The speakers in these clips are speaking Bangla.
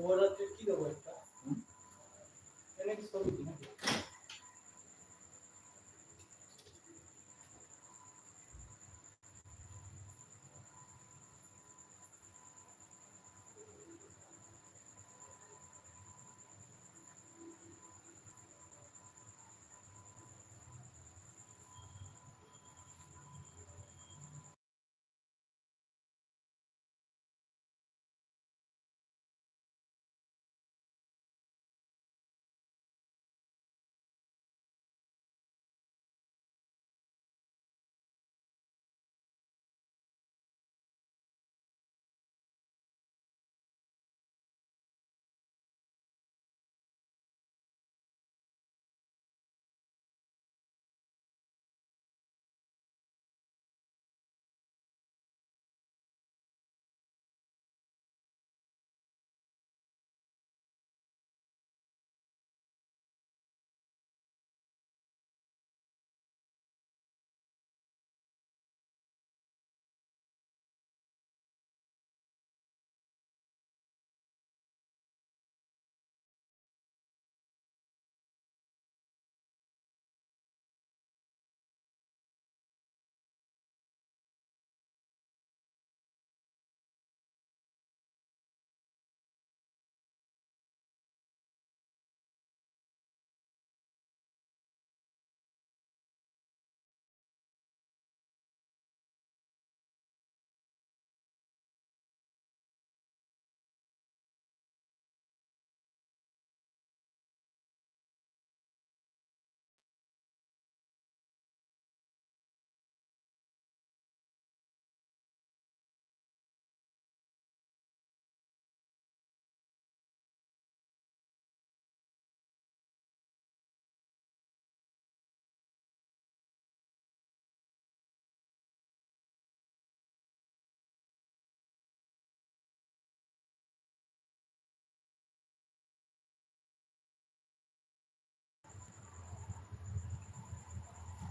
ওভারঅল কি দেবো একটা এনে কি সবই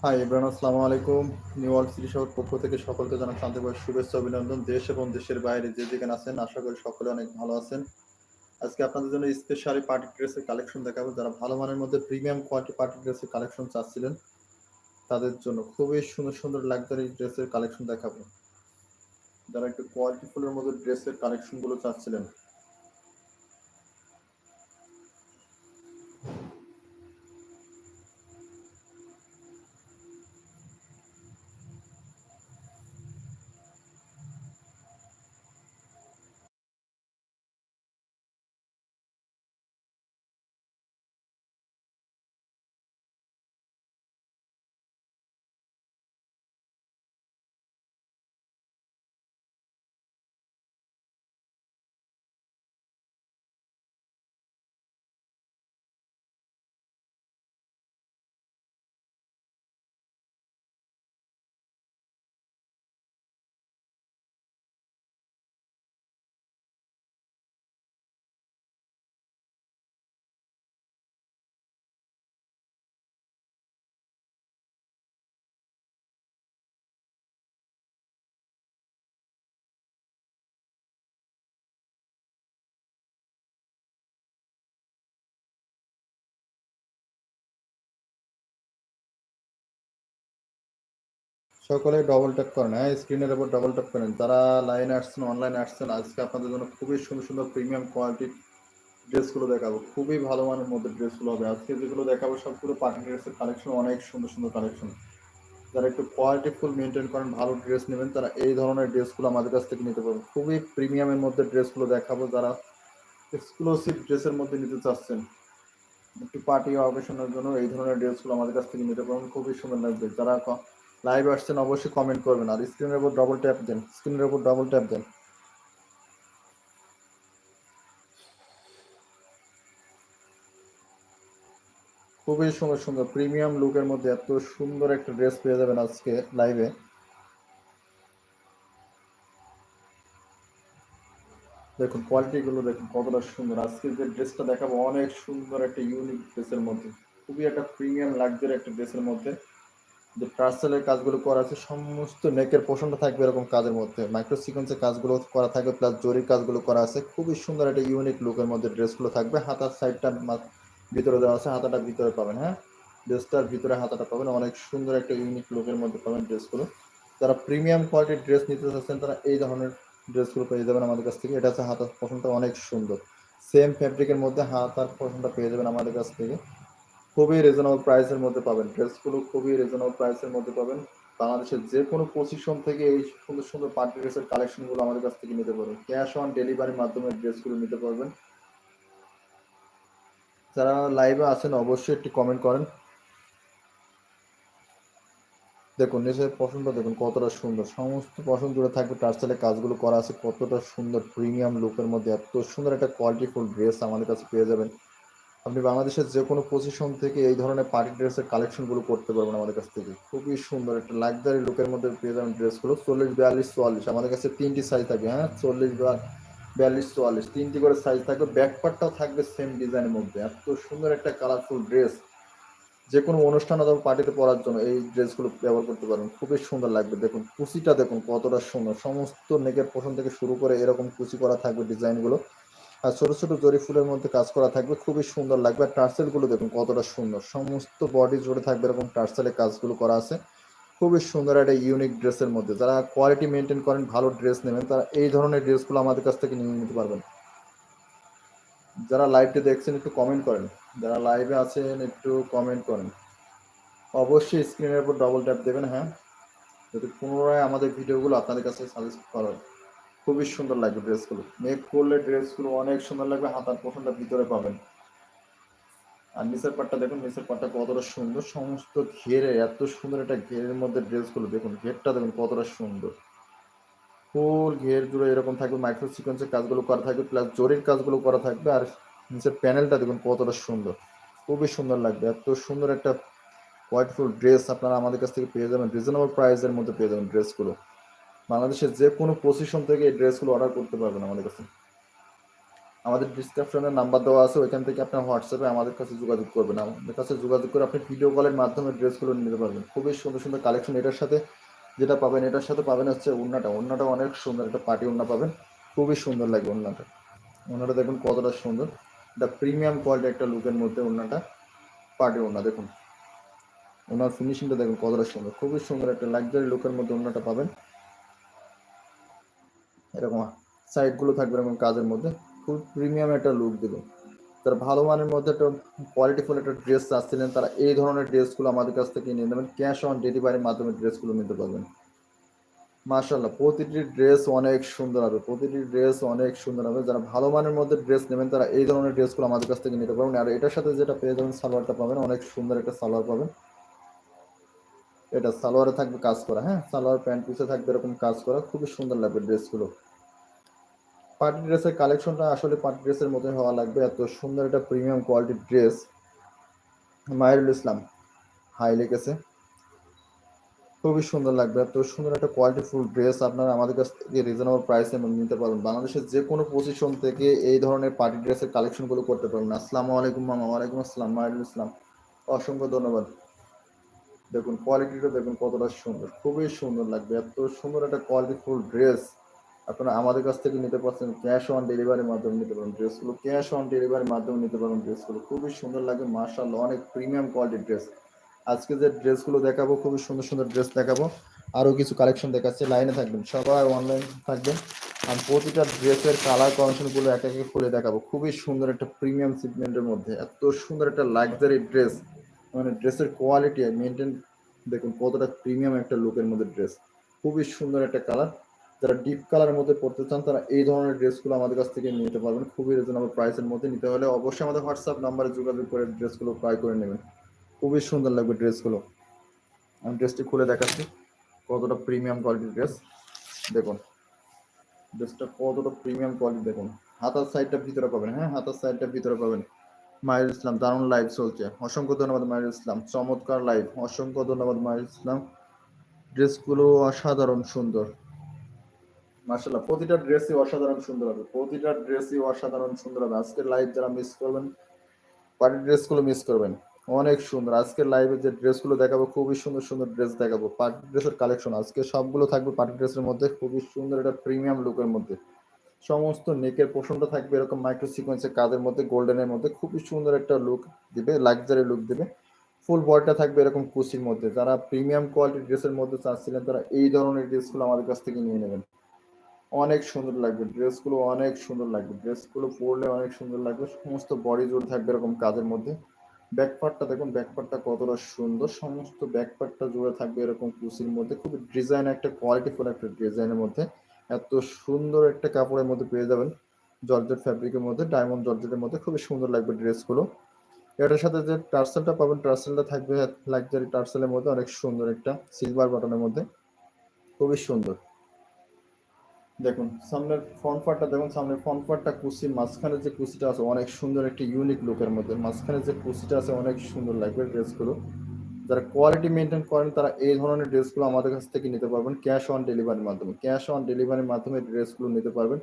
হাই ইব্রান আসসালামু আলাইকুম নিউ ওয়ার্ল্ড সিটি শহর পক্ষ থেকে সকলকে জানাচ্ছি আন্তরিক শুভেচ্ছা, অভিনন্দন। দেশ এবং দেশের বাইরে যে যেখানে আছেন, আশা করি সকলে অনেক ভালো আছেন। আজকে আপনাদের জন্য স্পেশালি পার্টি ড্রেসের কালেকশন দেখাবো। যারা ভালো মানের মধ্যে প্রিমিয়াম কোয়ালিটি পার্টি ড্রেসের কালেকশন চাচ্ছিলেন, তাদের জন্য খুবই সুন্দর সুন্দর লাক্সারি ড্রেসের কালেকশন দেখাবো। যারা একটু কোয়ালিটি ফুলের মধ্যে ড্রেসের কালেকশনগুলো চাচ্ছিলেন সকলে ডবল ট্যাপ করেন হ্যাঁ? স্ক্রিনের উপর ডবল ট্যাপ করেন। যারা লাইনে আসছেন অনলাইনে আসছেন, আজকে আপনাদের জন্য খুবই সুন্দর সুন্দর প্রিমিয়াম কোয়ালিটির ড্রেসগুলো দেখাবো। খুবই ভালো মানের মধ্যে ড্রেসগুলো হবে। আজকে যেগুলো দেখাবো, সবগুলো পার্টি ড্রেসের কালেকশন অনেক সুন্দর সুন্দর কালেকশন যারা একটু কোয়ালিটি ফুল মেনটেন করেন, ভালো ড্রেস নেবেন, তারা এই ধরনের ড্রেসগুলো আমাদের কাছ থেকে নিতে পারবেন। খুবই প্রিমিয়ামের মধ্যে ড্রেসগুলো দেখাবো যারা এক্সক্লুসিভ ড্রেসের মধ্যে নিতে চাচ্ছেন। একটু পার্টি অকেশনের জন্য এই ধরনের ড্রেসগুলো আমাদের কাছ থেকে নিতে পারবেন। খুবই সুন্দর লাগবে। যারা লাইভ আসছেন, অবশ্যই কমেন্ট করবেন। আর স্ক্রিনের উপর ডবল ট্যাপ দেন স্ক্রিনের উপর ডবল ট্যাপ দেন। খুবই সুন্দর সুন্দর প্রিমিয়াম লুকের মধ্যে এত সুন্দর একটা ড্রেস পেয়ে যাবেন আজকে লাইভে দেখুন কোয়ালিটিগুলো দেখুন, কতটা সুন্দর। আজকে যে ড্রেসটা দেখাবো, অনেক সুন্দর একটা ইউনিক ড্রেসের মধ্যে। খুবই একটা প্রিমিয়াম লাগজারি একটা ড্রেসের মধ্যে। যে টার্সেলের কাজগুলো করা আছে, সমস্ত নেকের পোষণটা থাকবে এরকম কাজের মধ্যে। মাইক্রো সিকোয়েন্সের কাজগুলো করা থাকবে প্লাস জরির কাজগুলো করা আছে। খুবই সুন্দর একটা ইউনিক লুকের মধ্যে ড্রেসগুলো থাকবে। হাতার সাইডটা ভিতরে দেওয়া আছে, হাতাটা ভিতরে পাবেন হ্যাঁ? ড্রেসটার ভিতরে হাতাটা পাবেন। অনেক সুন্দর একটা ইউনিক লুকের মধ্যে পাবেন ড্রেসগুলো যারা প্রিমিয়াম কোয়ালিটির ড্রেস নিতে চাচ্ছেন, তারা এই ধরনের ড্রেসগুলো পেয়ে যাবেন আমাদের কাছ থেকে। এটা হচ্ছে হাতার পোষণটা অনেক সুন্দর। সেম ফ্যাব্রিকের মধ্যে হাতার পোষণটা পেয়ে যাবেন আমাদের কাছ থেকে। খুবই রিজনেবল প্রাইসের মধ্যে পাবেন। ড্রেসগুলো খুবই রিজনেবল প্রাইসের মধ্যে পাবেন। বাংলাদেশের যে কোনো পজিশন থেকে এই সুন্দর সুন্দর পার্টি ড্রেসের কালেকশনগুলো আমাদের কাছ থেকে নিতে পারবেন। ক্যাশ অন ডেলিভারির মাধ্যমে ড্রেসগুলো নিতে পারবেন। যারা লাইভে আছেন, অবশ্যই একটি কমেন্ট করেন। দেখুন নিচের পছন্দ দেখুন, কতটা সুন্দর। সমস্ত পছন্দ জুড়ে থাকবে টার্সেলে কাজগুলো করা আছে। কতটা সুন্দর প্রিমিয়াম লুকের মধ্যে এত সুন্দর একটা কোয়ালিটিফুল ড্রেস আমাদের কাছে পেয়ে যাবেন। আপনি বাংলাদেশের যে কোনো পজিশন থেকে এই ধরনের পার্টি ড্রেসের কালেকশনগুলো করতে পারবেন আমাদের কাছ থেকে। খুবই সুন্দর, একটা লাক্সারি লুকের মধ্যে পেয়ে যাবেন ড্রেসগুলো চল্লিশ, বিয়াল্লিশ, চুয়াল্লিশ। আমাদের কাছে তিনটি সাইজ থাকবে হ্যাঁ? চল্লিশ বিয়াল্লিশ, চুয়াল্লিশ। তিনটি করে সাইজ থাকবে। ব্যাকপার্টটাও থাকবে সেম ডিজাইনের মধ্যে। এত সুন্দর একটা কালারফুল ড্রেস যে কোনো অনুষ্ঠান অথবা পার্টিতে পরার জন্য এই ড্রেসগুলো ব্যবহার করতে পারবেন। খুবই সুন্দর লাগবে। দেখুন, কুচিটা দেখুন কতটা সুন্দর। সমস্ত নেকের পোষণ থেকে শুরু করে এরকম কুচি করা থাকবে ডিজাইনগুলো ছোট ছোট জরি ফুলের মধ্যে কাজ করা থাকবে, খুবই সুন্দর লাগবে। আর টার্সেলগুলো দেখুন, কতটা সুন্দর। সমস্ত বডি জুড়ে থাকবে এরকম টার্সেলের কাজগুলো করা আছে। খুবই সুন্দর একটা ইউনিক ড্রেসের মধ্যে। যারা কোয়ালিটি মেনটেন করেন, ভালো ড্রেস নেবেন, তারা এই ধরনের ড্রেসগুলো আমাদের কাছ থেকে নিয়ে নিতে পারবেন। যারা লাইভটি দেখছেন, একটু কমেন্ট করেন। যারা লাইভে আছেন, একটু কমেন্ট করেন। অবশ্যই স্ক্রিনের উপর ডবল ট্যাপ দেবেন হ্যাঁ। যদি পুনরায় আমাদের ভিডিওগুলো আপনাদের কাছে সাজেস্ট করার খুবই সুন্দর লাগবে ড্রেসগুলো। মেক করলে ড্রেসগুলো অনেক সুন্দর লাগবে হাতার পোষণটা ভিতরে পাবেন। আর নিচের পাটটা দেখুন, নিচের পাটটা কতটা সুন্দর, সমস্ত ঘেরে, এত সুন্দর একটা ঘেরের মধ্যে ড্রেসগুলো দেখুন, ঘেরটা দেখুন কতটা সুন্দর। ফুল ঘের জুড়ে এরকম থাকবে মাইক্রো সিকোয়েন্সের কাজগুলো করা থাকবে প্লাস জরির কাজগুলো করা থাকবে, আর নিচের প্যানেলটা দেখুন কতটা সুন্দর। খুবই সুন্দর লাগবে, এত সুন্দর একটা হোয়াইট ফুল ড্রেস আপনারা আমাদের কাছ থেকে পেয়ে যাবেন রিজনেবল প্রাইসের মধ্যে পেয়ে যাবেন ড্রেসগুলো বাংলাদেশের যে কোনো পজিশন থেকে এই ড্রেসগুলো অর্ডার করতে পারবেন আমাদের কাছে। আমাদের ডিসক্রিপশনে নাম্বার দেওয়া আছে, ওইখান থেকে আপনার হোয়াটসঅ্যাপে আমাদের কাছে যোগাযোগ করবেন। আমাদের কাছে যোগাযোগ করে আপনি ভিডিও কলের মাধ্যমে ড্রেসগুলো নিতে পারবেন। খুবই সুন্দর সুন্দর কালেকশন এটার সাথে যেটা পাবেন, এটার সাথে পাবেন হচ্ছে উন্নাটা উন্নাটা অনেক সুন্দর, একটা পার্টি উন্না পাবেন। খুবই সুন্দর লাগবে উন্নাটা উন্নাটা দেখুন কতটা সুন্দর। এটা প্রিমিয়াম কোয়ালিটি একটা লুকের মধ্যে উন্নাটা পার্টি উন্না দেখুন। ওনার ফিনিশিংটা দেখুন কতটা সুন্দর। খুবই সুন্দর একটা লাক্সারি লুকের মধ্যে ওনাটা পাবেন। এরকম সাইডগুলো থাকবে এরকম কাজের মধ্যে, খুব প্রিমিয়াম একটা লুক দেবে। যারা ভালো মানের মধ্যে একটা কোয়ালিটিফুল একটা ড্রেস চাচ্ছিলেন, তারা এই ধরনের ড্রেসগুলো আমাদের কাছ থেকে নিয়ে নেবেন ক্যাশ অন ডেলিভারির মাধ্যমে ড্রেসগুলো নিতে পারবেন। মার্শাল্লাহ প্রতিটি ড্রেস অনেক সুন্দর হবে, প্রতিটি ড্রেস অনেক সুন্দর হবে। যারা ভালো মানের মধ্যে ড্রেস নেবেন, তারা এই ধরনের ড্রেসগুলো আমাদের কাছ থেকে নিতে পারবেন। আর এটার সাথে যেটা পেয়ে যাবেন, সালোয়ারটা পাবেন, অনেক সুন্দর একটা সালোয়ার পাবেন। এটা সালোয়ারে থাকবে কাজ করা হ্যাঁ? সালোয়ার প্যান্ট পিসে থাকবে এরকম কাজ করা, খুবই সুন্দর লাগবে ড্রেসগুলো। পার্টি ড্রেসের কালেকশনটা আসলে পার্টি ড্রেসের মতোই হওয়া লাগবে, এত সুন্দর একটা প্রিমিয়াম কোয়ালিটির ড্রেস। মাহিরুল ইসলাম, হাই লেগেছে। খুবই সুন্দর লাগবে, এত সুন্দর একটা কোয়ালিটি ফুল ড্রেস আপনারা আমাদের কাছ থেকে রিজনেবল প্রাইসে নিতে পারবেন। বাংলাদেশের যে কোনো পজিশন থেকে এই ধরনের পার্টি ড্রেসের কালেকশনগুলো করতে পারবেন। আসসালামু আলাইকুম মামা, ওয়ালাইকুম আসসালাম মাহিরুল ইসলাম। অসংখ্য ধন্যবাদ। দেখুন কোয়ালিটিটা দেখুন কতটা সুন্দর, খুবই সুন্দর লাগবে। এত সুন্দর একটা কোয়ালিটি ফুল ড্রেস আপনারা আমাদের কাছ থেকে নিতে পারছেন ক্যাশ অন ডেলিভারির মাধ্যমে নিতে পারেন ড্রেসগুলো ক্যাশ অন ডেলিভারির মাধ্যমে নিতে পারেন ড্রেসগুলো খুবই সুন্দর লাগে মার্শাল অনেক প্রিমিয়াম কোয়ালিটির ড্রেস আজকে যে ড্রেসগুলো দেখাবো, খুবই সুন্দর সুন্দর ড্রেস দেখাবো। আরও কিছু কালেকশন দেখাচ্ছে, লাইনে থাকবেন, সবাই অনলাইন থাকবেন। আর প্রতিটা ড্রেসের কালার কমিশনগুলো এক একে খুলে দেখাবো। খুবই সুন্দর একটা প্রিমিয়াম সিগমেন্টের মধ্যে। এত সুন্দর একটা লাক্সারি ড্রেস মানে ড্রেসের কোয়ালিটি আর মেনটেন দেখুন কতটা প্রিমিয়াম একটা লুকের মধ্যে ড্রেস খুবই সুন্দর একটা কালার যারা ডিপ কালারের মধ্যে পড়তে চান, তারা এই ধরনের ড্রেসগুলো আমাদের কাছ থেকে নিতে পারবেন। খুবই রিজনেবল প্রাইসের মধ্যে নিতে হলে অবশ্যই আমাদের হোয়াটসঅ্যাপ নাম্বারে যোগাযোগ করে ড্রেসগুলো ক্রয় করে নেবেন। খুবই সুন্দর লাগবে ড্রেসগুলো আমি ড্রেসটি খুলে দেখাচ্ছি। কতটা প্রিমিয়াম কোয়ালিটির ড্রেস দেখুন। ড্রেসটা কতটা প্রিমিয়াম কোয়ালিটি দেখুন। হাতার সাইডটা ভিতরে পাবেন। হ্যাঁ হাতার সাইডটা ভিতরে পাবেন। মাহির ইসলাম, দারুণ লাইভ চলছে। অসংখ্য ধন্যবাদ মাহির ইসলাম। চমৎকার লাইভ অসংখ্য ধন্যবাদ মাহির ইসলাম। ড্রেসগুলো অসাধারণ সুন্দর। মার্শাল্লাহ প্রতিটা ড্রেসই অসাধারণ সুন্দর হবে। প্রতিটা ড্রেসই অসাধারণ সুন্দর হবে। আজকের লাইভ যারা মিস করবেন পার্টি ড্রেসগুলো মিস করবেন। অনেক সুন্দর। আজকের লাইভে যে ড্রেসগুলো দেখাবো, খুবই সুন্দর সুন্দর ড্রেস দেখাবো। পার্টি ড্রেসের কালেকশন আজকে সবগুলো থাকবে পার্টি ড্রেসের মধ্যে। খুবই সুন্দর একটা প্রিমিয়াম লুকের মধ্যে। সমস্ত নেকের পোষণটা থাকবে এরকম মাইক্রো সিকোয়েন্সের কাজের মধ্যে গোল্ডেনের মধ্যে। খুবই সুন্দর একটা লুক দিবে লাক্সারি লুক দিবে। ফুল বডিটা থাকবে এরকম কুচির মধ্যে। যারা প্রিমিয়াম কোয়ালিটির ড্রেসের মধ্যে চাচ্ছিলেন, তারা এই ধরনের ড্রেসগুলো আমাদের কাছ থেকে নিয়ে নেবেন। অনেক সুন্দর লাগবে। ড্রেসগুলো অনেক সুন্দর লাগবে। ড্রেসগুলো পরলে অনেক সুন্দর লাগবে। সমস্ত বডি জোর থাকবে এরকম কাজের মধ্যে। ব্যাকপার্টটা দেখুন ব্যাকপার্টটা কতটা সুন্দর। সমস্ত ব্যাকপার্টটা জুড়ে থাকবে এরকম কুচির মধ্যে। খুবই ডিজাইন একটা কোয়ালিটিফুল একটা ডিজাইনের মধ্যে। এত সুন্দর একটা কাপড়ের মধ্যে পেয়ে যাবেন। জর্জেট ফ্যাব্রিকের মধ্যে ডায়মন্ড জর্জেটের মধ্যে খুবই সুন্দর লাগবে ড্রেসগুলো। এটার সাথে যে টার্সেলটা পাবেন, টার্সেলটা থাকবে লাক্সারি টার্সেলের মধ্যে, অনেক সুন্দর একটা সিলভার বাটনের মধ্যে। খুবই সুন্দর। দেখুন, সামনের ফ্রন্ট পার্টটা দেখুন, সামনের ফ্রন্ট পার্টটা কুচির মাঝখানে যে কুচিটা আছে, অনেক সুন্দর একটা ইউনিক লুকের মধ্যে, মাঝখানে যে কুচিটা আছে, অনেক সুন্দর লাগবে ড্রেসগুলো। যারা কোয়ালিটি মেনটেন করেন, তারা এই ধরনের ড্রেসগুলো আমাদের কাছ থেকে নিতে পারবেন ক্যাশ অন ডেলিভারির মাধ্যমে। ক্যাশ অন ডেলিভারির মাধ্যমে ড্রেসগুলো নিতে পারবেন।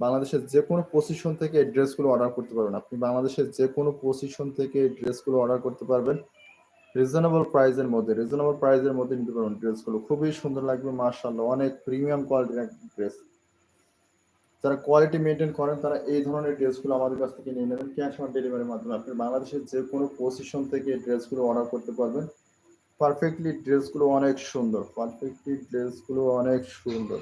বাংলাদেশের যে কোনো পজিশন থেকে এই ড্রেসগুলো অর্ডার করতে পারবেন। আপনি বাংলাদেশের যে কোনো পজিশন থেকে এই ড্রেসগুলো অর্ডার করতে পারবেন। রিজনেবল প্রাইসের মধ্যে রিজনেবল প্রাইসের মধ্যে নিতে পারবেন ড্রেসগুলো খুবই সুন্দর লাগবে মার্শাল্লাহ অনেক প্রিমিয়াম কোয়ালিটির ড্রেস যারা কোয়ালিটি মেনটেন করেন, তারা এই ধরনের ড্রেসগুলো আমাদের কাছ থেকে নিয়ে নেবেন। ক্যাশ অন ডেলিভারির মাধ্যমে আপনি বাংলাদেশের যে কোনো পজিশন থেকে ড্রেসগুলো অর্ডার করতে পারবেন। পারফেক্টলি ড্রেসগুলো অনেক সুন্দর পারফেক্টলি ড্রেসগুলো অনেক সুন্দর।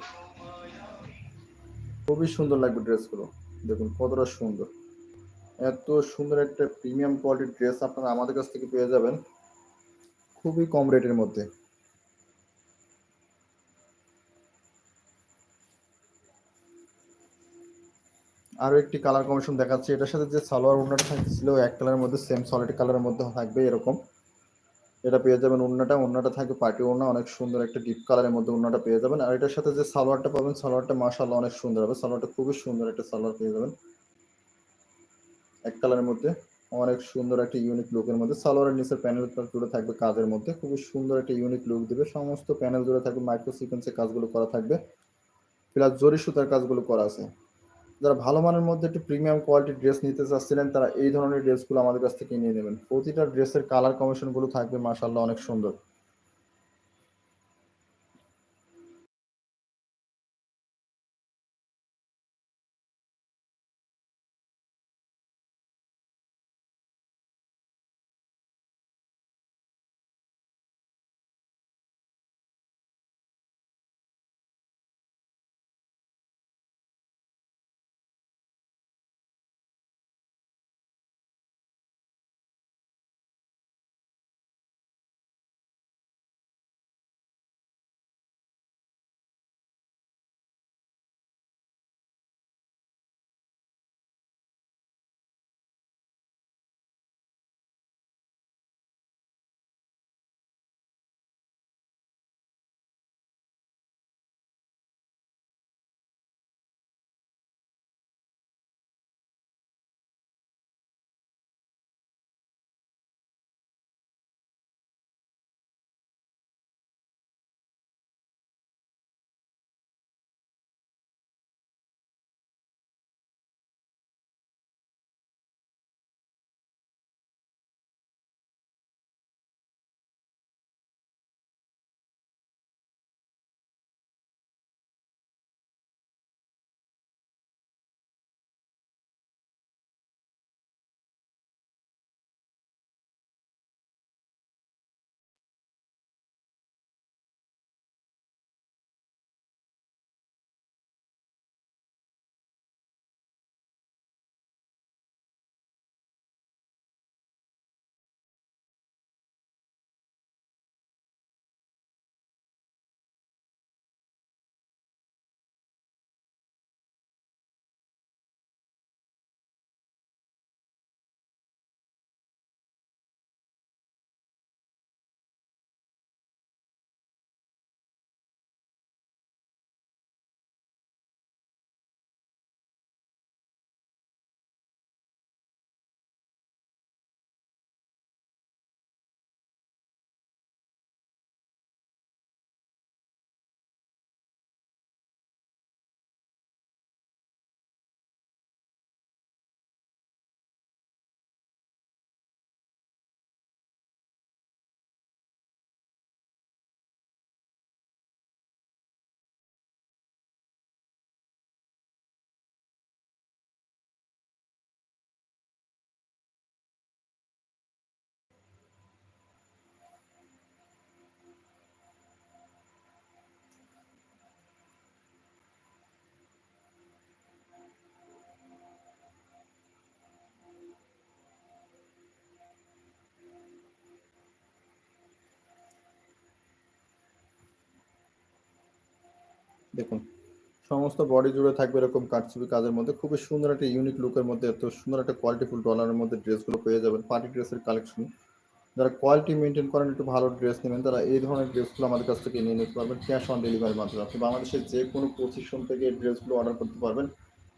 খুবই সুন্দর লাগবে ড্রেসগুলো দেখুন কতটা সুন্দর। এত সুন্দর একটা প্রিমিয়াম কোয়ালিটির ড্রেস আপনারা আমাদের কাছ থেকে পেয়ে যাবেন, খুবই কম রেটের মধ্যে। আরও একটি কালার কমিশন দেখাচ্ছে, এটার সাথে যে সালোয়ার ওড়নাটা থাকছিল, এক কালারের মধ্যে সেম সলিড কালারের মধ্যে থাকবে এরকম। এটা পেয়ে যাবেন ওড়নাটা ওড়নাটা থাকবে পার্টি ওড়না অনেক সুন্দর একটা ডিপ কালারের মধ্যে ওড়নাটা পেয়ে যাবেন। আর এটার সাথে যে সালোয়ারটা পাবেন, সালোয়ারটা মাশাআল্লাহ অনেক সুন্দর হবে। সালোয়ারটা খুবই সুন্দর একটা সালোয়ার পেয়ে যাবেন। এক কালারের মধ্যে অনেক সুন্দর একটা ইউনিক লুকের মধ্যে। সালোয়ারের নিচের প্যানেল জুড়ে থাকবে কাজের মধ্যে। খুবই সুন্দর একটা ইউনিক লুক দিবে। সমস্ত প্যানেল জুড়ে থাকবে মাইক্রো সিকোয়েন্সের কাজগুলো করা থাকবে। প্লাস জরি সুতার কাজগুলো করা আছে। যারা ভালো মানের মধ্যে একটু প্রিমিয়াম কোয়ালিটির ড্রেস নিতে চাচ্ছিলেন, তারা এই ধরনের ড্রেসগুলো আমাদের কাছ থেকে নিয়ে নেবেন। প্রতিটা ড্রেসের কালার কমিশনগুলো থাকবে মাসাল্লাহ অনেক সুন্দর। দেখুন, সমস্ত বডি জুড়ে থাকবে এরকম কাটছবি কাজের মধ্যে। খুবই সুন্দর একটা ইউনিক লুকের মধ্যে, এত সুন্দর একটা কোয়ালিটিফুল ডলারের মধ্যে ড্রেসগুলো পেয়ে যাবেন পার্টি ড্রেসের কালেকশন যারা কোয়ালিটি মেনটেন করেন, একটু ভালো ড্রেস নেবেন, তারা এই ধরনের ড্রেসগুলো আমাদের কাছ থেকে নিয়ে নিতে পারবেন ক্যাশ অন ডেলিভারির মাধ্যমে। আপনি বাংলাদেশের যে কোনো পজিশন থেকে এই ড্রেসগুলো অর্ডার করতে পারবেন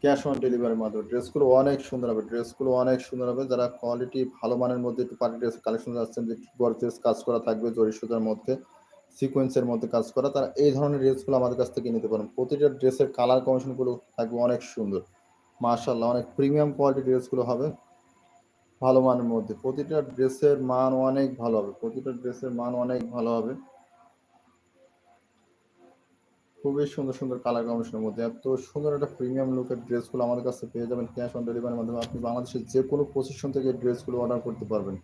ক্যাশ অন ডেলিভারির মাধ্যমে। ড্রেসগুলো অনেক সুন্দর হবে ড্রেসগুলো অনেক সুন্দর হবে। যারা কোয়ালিটি ভালো মানের মধ্যে একটু পার্টি ড্রেস কালেকশন যাচ্ছেন যে গর্জেস কাজ করা থাকবে জরি সুতার মধ্যে সিকোয়েন্সের মধ্যে কাজ করা, তারা এই ধরনের ড্রেসগুলো আমাদের কাছ থেকে নিতে পারেন। প্রতিটা ড্রেসের কালার কমিশনগুলো থাকবে অনেক সুন্দর। মার্শাল্লাহ অনেক প্রিমিয়াম কোয়ালিটি ড্রেসগুলো হবে ভালো মানের মধ্যে। প্রতিটা ড্রেসের মান অনেক ভালো হবে। প্রতিটা ড্রেসের মান অনেক ভালো হবে। খুবই সুন্দর সুন্দর কালার কমিশনের মধ্যে। এত সুন্দর একটা প্রিমিয়াম লুকের ড্রেসগুলো আমাদের কাছে পেয়ে যাবেন ক্যাশ অন ডেলিভারির মাধ্যমে। আপনি বাংলাদেশের যে কোনো পজিশন থেকে ড্রেসগুলো অর্ডার করতে পারবেন।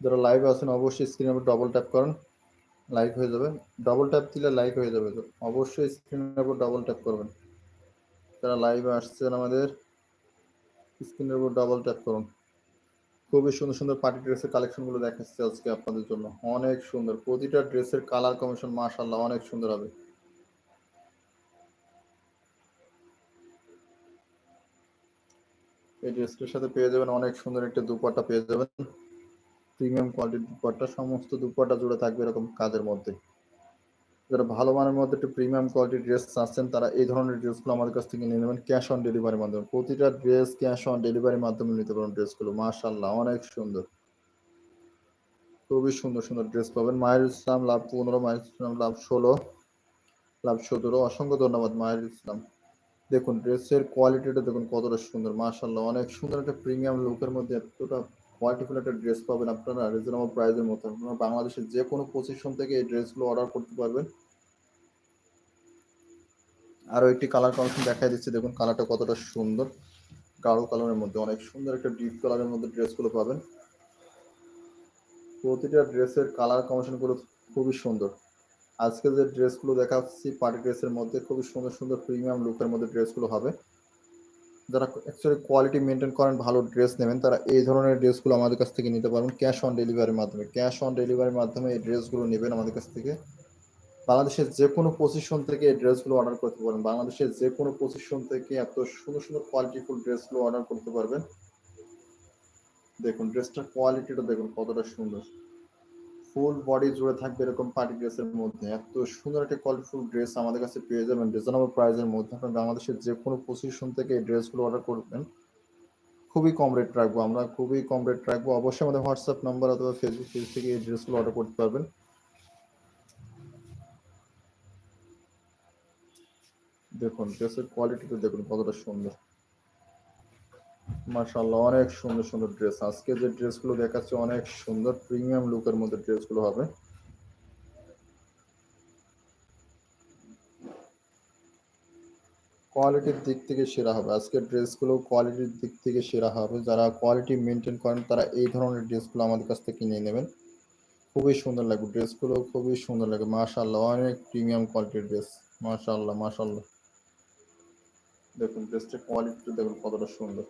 যারা লাইভ আছেন, অবশ্যই স্ক্রিনের উপর ডবল ট্যাপ করেন লাইভ হয়ে যাবে। ডবল ট্যাপ দিলে লাইভ হয়ে যাবে অবশ্যই স্ক্রিনের উপর ডবল ট্যাপ করবেন। যারা লাইভে আসছেন আমাদের স্ক্রিনের উপর ডবল ট্যাপ করুন। খুবই সুন্দর সুন্দর পার্টি ড্রেসের কালেকশনগুলো দেখাচ্ছি আজকে আপনাদের জন্য। অনেক সুন্দর। প্রতিটা ড্রেসের কালার কমিশন মাশাল্লাহ অনেক সুন্দর হবে। এই ড্রেসটার সাথে পেয়ে যাবেন, অনেক সুন্দর একটা দুপাট্টা পেয়ে যাবেন। প্রিমিয়াম কোয়ালিটির দুপাট্টা, সমস্ত দুপাট্টা জুড়ে থাকবে এরকম কাজের মধ্যে। যারা ভালো মানের মধ্যে একটু প্রিমিয়াম কোয়ালিটির ড্রেস চাচ্ছেন তারা এই ধরনের ড্রেসগুলো আমাদের কাছ থেকে নিয়ে নেবেন ক্যাশ অন ডেলিভারির মাধ্যমে। প্রতিটা ড্রেস ক্যাশ অন ডেলিভারির মাধ্যমে নিতে পারেন ড্রেসগুলো মাশাল্লাহ অনেক সুন্দর। খুবই সুন্দর সুন্দর ড্রেস পাবেন। মায়ের ইসলাম লাভ পনেরো, মায়ের ইসলাম লাভ ষোলো, লাভ সতেরো। অসংখ্য ধন্যবাদ মায়ের ইসলাম। দেখুন ড্রেসের কোয়ালিটিটা দেখুন কতটা সুন্দর। মাশাল্লাহ অনেক সুন্দর একটা প্রিমিয়াম লুকের মধ্যে এতটা কোয়ালিটিফুল একটা ড্রেস পাবেন আপনারা রিজনেবল প্রাইসের মধ্যে আপনারা বাংলাদেশের যে কোনো পজিশন থেকে এই ড্রেসগুলো অর্ডার করতে পারবেন। আরও একটি কালার কমিশন দেখাই দিচ্ছি, দেখুন কালারটা কতটা সুন্দর। গাঢ় কালারের মধ্যে, অনেক সুন্দর একটা ডিপ কালারের মধ্যে ড্রেসগুলো পাবেন। প্রতিটা ড্রেসের কালার কমিশনগুলো খুবই সুন্দর। আজকে যে ড্রেসগুলো দেখাচ্ছি পার্টি ড্রেসের মধ্যে খুবই সুন্দর সুন্দর প্রিমিয়াম লুকের মধ্যে ড্রেসগুলো হবে। যারা অ্যাকচুয়ালি কোয়ালিটি মেনটেন করেন, ভালো ড্রেস নেবেন, তারা এই ধরনের ড্রেসগুলো আমাদের কাছ থেকে নিতে পারবেন ক্যাশ অন ডেলিভারির মাধ্যমে। ক্যাশ অন ডেলিভারির মাধ্যমে এই ড্রেসগুলো নেবেন আমাদের কাছ থেকে। বাংলাদেশের যে কোনো পজিশন থেকে এই ড্রেসগুলো অর্ডার করতে পারবেন। বাংলাদেশের যে কোনো পজিশন থেকে এত সুন্দর সুন্দর কোয়ালিটিফুল ড্রেসগুলো অর্ডার করতে পারবেন। দেখুন ড্রেসটার কোয়ালিটিটা দেখুন কতটা সুন্দর। ফুল বডি জুড়ে থাকবে এরকম পার্টি ড্রেসের মধ্যে। এত সুন্দর একটা কোয়ালিটিফুল ড্রেস আমাদের কাছে পেয়ে যাবেন রিজনেবল প্রাইসের মধ্যে। আপনার বাংলাদেশের যে কোনো পজিশন থেকে এই ড্রেসগুলো অর্ডার করবেন। খুবই কম রেট রাখব আমরা, খুবই কম রেট রাখব। অবশ্যই আমাদের হোয়াটসঅ্যাপ নাম্বার অথবা ফেসবুক পেজ থেকে এই ড্রেসগুলো অর্ডার করতে পারবেন। দেখুন ড্রেসের কোয়ালিটিটা দেখুন কতটা সুন্দর। মাশাআল্লাহ, অনেক সুন্দর সুন্দর ড্রেস আজকে যে ড্রেসগুলো দেখাচ্ছে, অনেক সুন্দর প্রিমিয়াম লুকের মধ্যে ড্রেসগুলো হবে। কোয়ালিটির দিক থেকে সেরা হবে। আজকের ড্রেসগুলো কোয়ালিটির দিক থেকে সেরা হবে। যারা কোয়ালিটি মেনটেন করেন, তারা এই ধরনের ড্রেসগুলো আমাদের কাছ থেকে নিয়ে নেবেন। খুবই সুন্দর লাগবে ড্রেসগুলো খুবই সুন্দর লাগে মাশাআল্লাহ, অনেক প্রিমিয়াম কোয়ালিটির ড্রেস মাশাআল্লাহ মাশাআল্লাহ। দেখুন ড্রেসটার কোয়ালিটিটা দেখুন কতটা সুন্দর।